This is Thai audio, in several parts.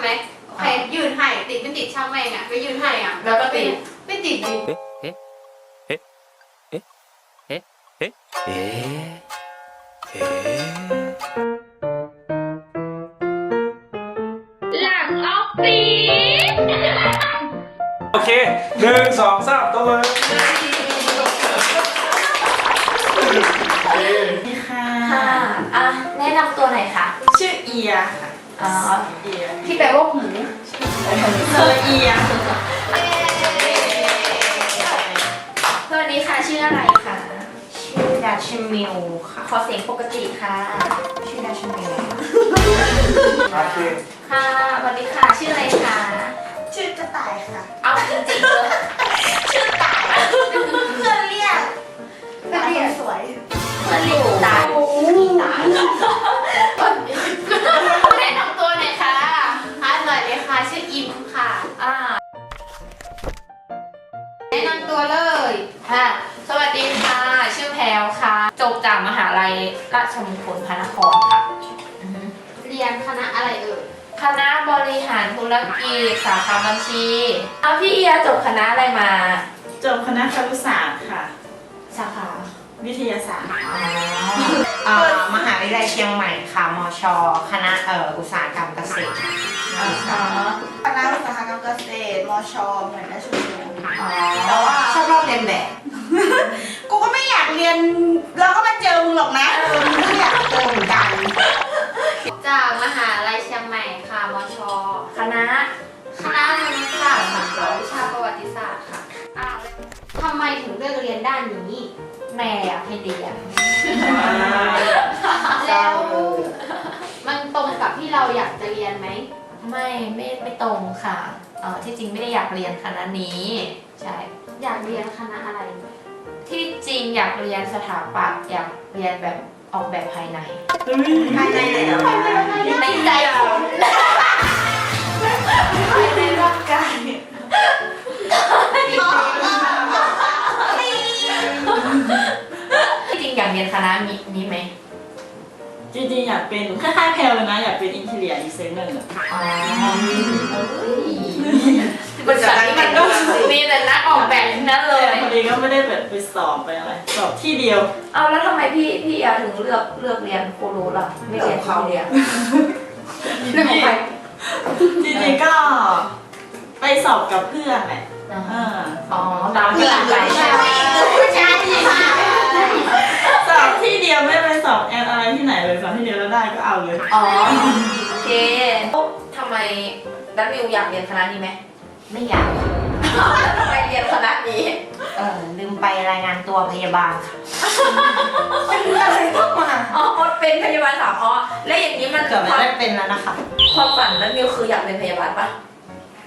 ช่ไหมโอเคยืนให้ติดไม่ติดช่างแม่งอะก็ยืนให้อะแล้วก็ติดไม่ติดดิหลังออฟฟิศโอเคหนึ่งสองสามตัวมือค่ะค่ะอะแนะนำตัวหน่อยค่ะ ชื่อเอียค่ะอ๋อเอียที่ แปลว่าหูเธอเอียสวัสดีค่ะ ชื่ออะไรคะ ชื่อดาชิมิวค่ะ ขอเสียงปกติค่ะ ชื่อดาชิมิวโอเคค่ะสวัสดีค่ะ ชื่ออะไรคะ ค่ะ อ่า แนะนำตัวเลยค่ะสวัสดีค่ะ ชื่อแพลวค่ะ จบจากมหาลัยราชมงคลพระนครค่ะอือฮึเรียนคณะอะไรเอ่ย คณะบริหารธุรกิจสาขาบัญชีเอาพี่เอียจบคณะอะไรมา จบคณะครุศาสตร์ค่ะ สาขา วิทยาศาสตร์เอ่อมหาวิทยาลัยเชียงใหม่ค่ะ มช คณะเอ่ออุตสาหกรรมเกษตรอ๋อคณะอุตสาหกรรมเกษตร มช เหมือนได้ชุมชนอ๋อแต่ว่าชอบลอกเรียนแบบ กูก็ไม่อยากเรียน แล้วก็มาเจอมึงหรอกนะเออไม่อยากเจอเหมือนกัน จากมหาลัยเชียงใหม่ค่ะ มช คณะ คณะมนุษยศาสตร์สาขาวิชาประวัติศาสตร์ค่ะอ้าวทำไมถึงเลือกเรียนด้านนี้ แม่อยากให้เรียนแล้วมันตรงกับที่เราอยากจะเรียนไหม ไม่ไม่ไม่ตรงค่ะเออที่จริงไม่ได้อยากเรียนคณะนี้ ใช่ อยากเรียนคณะอะไร ที่จริงอยากเรียนสถาปัตย์อยากเรียนแบบออกแบบภายในภายในไหนเหรอในใจคุณภายในร่างกาย อยากเป็นคล้ายๆแพลเลยนะ อยากเป็นอินเทเรียดีไซเนอร์อ๋อเบริษัทนี้มันก็มีแต่นักออกแบบทั้งนั้นเลยพอดีก็ไม่ได้แบบไปสอบไปอะไรสอบที่เดียว เอาแล้วทำไมพี่พี่อาถึงเลือกเลือกเรียนโครูล่ะ ไม่เรียนเขาเรียนเรื่องของใครจริงๆก็ไปสอบกับเพื่อนแหละอ่าอ๋อตามที่หลังไป อาเลยอ๋อโอเคทำไมดันมิวอยากเรียนคณะนี้ไหมไม่อยากแล้วทำไมเรียนคณะนี้เออลืมไปรายงานตัวพยาบาลค่ะอ๋อเป็นพยาบาลสาวอ๋อแล้วอย่างนี้มันเกือบความไม่ได้เป็นแล้วนะคะ ความฝันดันมิวคืออยากเป็นพยาบาลปะ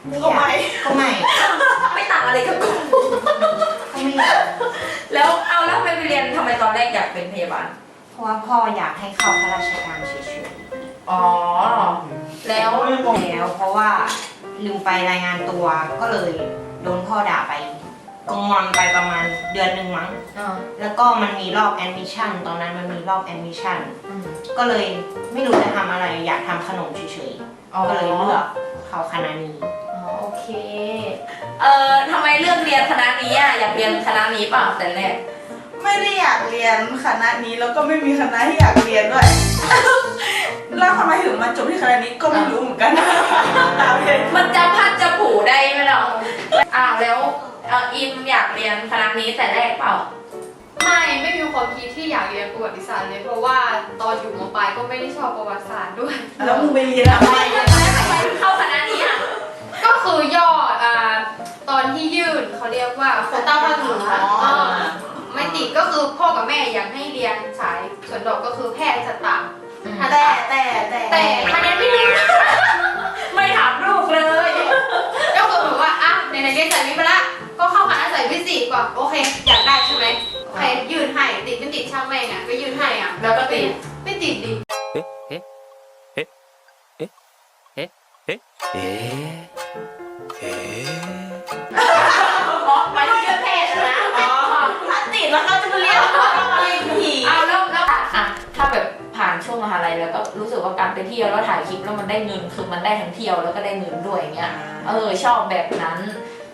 ไม่อยากก็ไม่ไม่ต่างอะไรกับกูก็ไม่อยากแล้วเอาแล้วทำไมไปเรียนทำไมตอนแรกอยากเป็นพยาบาล เพราะว่าพ่ออยากให้เข้าข้าราชการเฉย อ๋อๆแล้วแล้วเพราะว่าลืมไปรายงานตัวก็เลยโดนพ่อด่าไปก็งอนไปประมาณเดือนหนึ่งมั้ง อ่าแล้วก็มันมีรอบแอดมิชชั่นตอนนั้นมันมีรอบแอดมิชชั่นอืมก็เลยไม่รู้จะทำอะไรอยากทำขนมเฉยอ๋อ ๆก็เลยเลือกเข้าคณะนี้ อ๋อโอเค เอ่อทำไมเลือกเรียนคณะนี้อะ อยากเรียนคณะนี้เปล่าแต่แรก ไม่ได้อยากเรียนคณะนี้แล้วก็ไม่มีคณะที่อยากเรียนด้วย แล้วทำไมถึงมาจบที่คณะนี้ก็ไม่รู้เหมือนกันตามเลยมันจะพัดจะผูได้ไหมเราอ้าวแล้วเอ่ออิมอยากเรียนคณะนี้แต่แรกเปล่า ไม่ไม่มีความคิดที่อยากเรียนประวัติศาสตร์เลยเพราะว่าตอนอยู่มปลายก็ไม่ได้ชอบประวัติศาสตร์ด้วย แล้วมึงไปเรียนอะไร แล้วทำไมถึงเข้าคณะนี้อะก็คือยอดอ่าตอนที่ยื่นเขาเรียกว่าโควต้าภาคเหนือเออไม่ ติดก็คือพ่อกับแม่อยากให้เรียนสายส่วนดอกก็คือแพทย์สตาทันแต่ตะแต่แต่แต่คะแนนไม่ดีไม่ถามลูกเลยก็คือแบบว่าอะในในๆเรียนสายวิทย์มาละก็เข้าคณะสายวิทย์สี่ก่อนโอเคอยากได้ใช่ไหมโอเคยืนให้ติดไม่ติดช่างแม่งอะก็ยืนให้อะแล้วก็ติดไม่ติดดิอ๋อ กว่าการไปเที่ยวแล้วถ่ายคลิปแล้วมันได้เงินคือมันได้ทั้งเที่ยวแล้วก็ได้เงินด้วยอย่างเงี้ยเออชอบแบบนั้น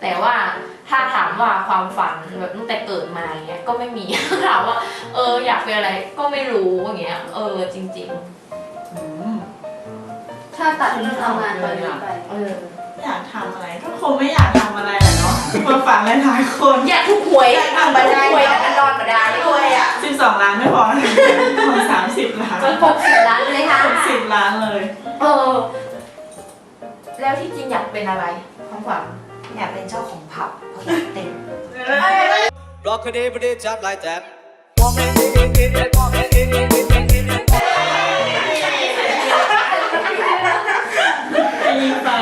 แต่ว่าถ้าถามว่าความฝันแบบตั้งแต่เกิดมาอย่างเงี้ยก็ไม่มีถามว่า เอออยากเป็นอะไรก็ไม่รู้อย่างเงี้ยเออจริงถ้าตัดเรื่องทำงานตอนนี้ไปๆเอออยากทำอะไรก็คงไม่อยากทำอะไรแหละเนาะคนฝันหลายๆคน อยากถูกหวยอยากทำบันไดถูกหวยแล้วกันนอนมาได้รวยอะ12ล้านไม่พอพอสามสิบล้านจนหก เลยเออ แล้วที่จริงอยากเป็นอะไรความฝันอยากเป็นเจ้าของผับเพราะอยากเต้น Rock a day, but it's up like that. ไปยิงฟ้า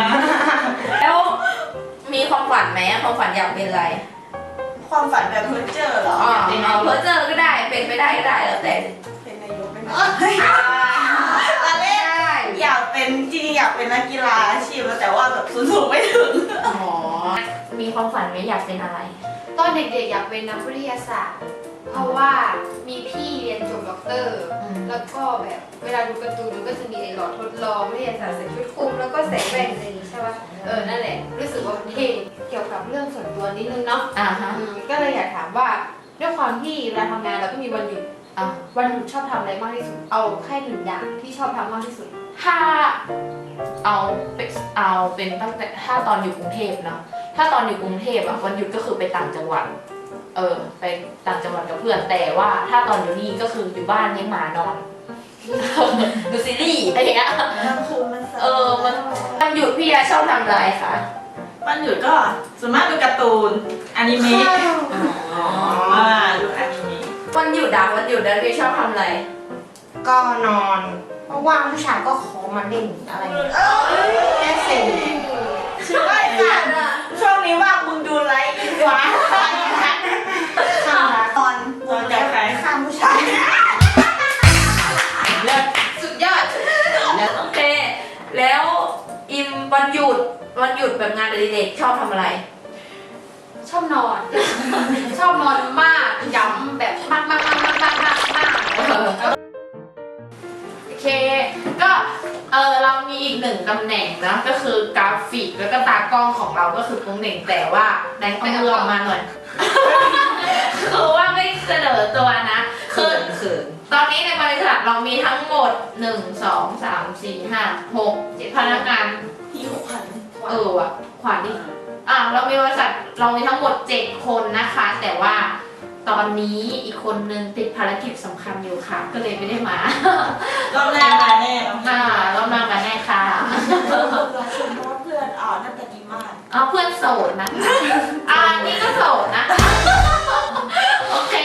แล้วมีความฝันไหมความฝันอยากเป็นอะไรความฝันแบบเพ้อเจอเหรออ๋อเอาเพอเจอก็ได้เป็นไปได้ก็ได้แล้วแต่เป็นนายกเป็นนายกละเล่น อยากเป็นจริงๆอยากเป็นนักกีฬาอาชีพแต่ว่าแบบสูงๆไม่ถึง อ๋อ มีความฝันไหมอยากเป็นอะไร ตอนเด็กๆอยากเป็นนักวิทยาศาสตร์ เพราะว่ามีพี่เรียนจบด็อกเตอร์ อืม แล้วก็แบบเวลาดูการ์ตูนมันก็จะมีไอ้หลอดทดลองวิทยาศาสตร์ใส่ชุดคลุมแล้วก็ใส่แว่นอะไรอย่างงี้ใช่ป่ะ เออ นั่นแหละ รู้สึกว่ามันเท่เกี่ยวกับเรื่องส่วนตัวนิดนึงเนาะ อ่าฮะ อืมก็เลยอยากถามว่าด้วยความที่เวลาทำงานเราก็มีวันหยุด อะวันหยุดชอบทำอะไรมากที่สุด เอาแค่หนึ่งอย่างที่ชอบทำมากที่สุด ถ้าเอาเป็นเอาเป็นตั้งแต่ถ้าตอนอยู่กรุงเทพเนาะถ้าตอนอยู่กรุงเทพอะวันหยุดก็คือไปต่างจังหวัด เออไปต่างจังหวัดกับเพื่อนแต่ว่าถ้าตอนอยู่นี่ก็คืออยู่บ้านเลี้ยงหมานอน ดูซีรีส์อะไรอย่างเงี้ยคือมันเออมันวันหยุดพี่อะชอบทำอะไรคะวันหยุดก็ส่วนมากดูการ์ตูนอนิเมะอ่าดูอนิเมะ วันหยุดอะวันหยุดอะพี่ชอบทำอะไร ก็นอนเพราะว่างผู้ชายก็ขอมาเล่นอะไรอย่างเงี้ยแค่สิ่งช่วยค่ะช่วงนี้ว่างมึงดูไลฟ์อีกวะข้างรักนอนนอนกับใครข้างผู้ชายสุดยอดโอเค แล้วอิมวันหยุดวันหยุดแบบงานอดิเรกชอบทำอะไร ชอบนอน ชอบนอนมาก ย้ำแบบมากมากมากมากมากมากมากโอเค ก็เออเรามีอีกหนึ่งตำแหน่งนะ ก็คือกราฟิกแล้วก็ตากล้องของเราก็คือตำแหน่งแต่ว่าแดงเอามือออกมาหน่อย คือว่าไม่เสนอตัวนะ คือเขินตอนนี้ในบริษัทเรามีทั้งหมด1 2 3 4 5 6 7พนักงานหิวขวัญเออว่ะขวัญดิ อะเรามีบริษัทเรามีทั้งหมด 7 คนนะคะ แต่ว่าตอนนี้อีกคนนึงติดภารกิจสำคัญอยู่ค่ะ ก็เลยไม่ได้มารอบแรกมาแน่อ่าเรามากันแน่ค่ะเราชมว่าเพื่อนอ่อนน่าจะดีมากเอาเพื่อนโสดนะคะอ่านี่ก็โสดนะคะ โอเค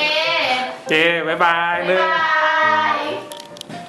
โอเคบ๊ายบายหบ๊ายนึ่ง บาย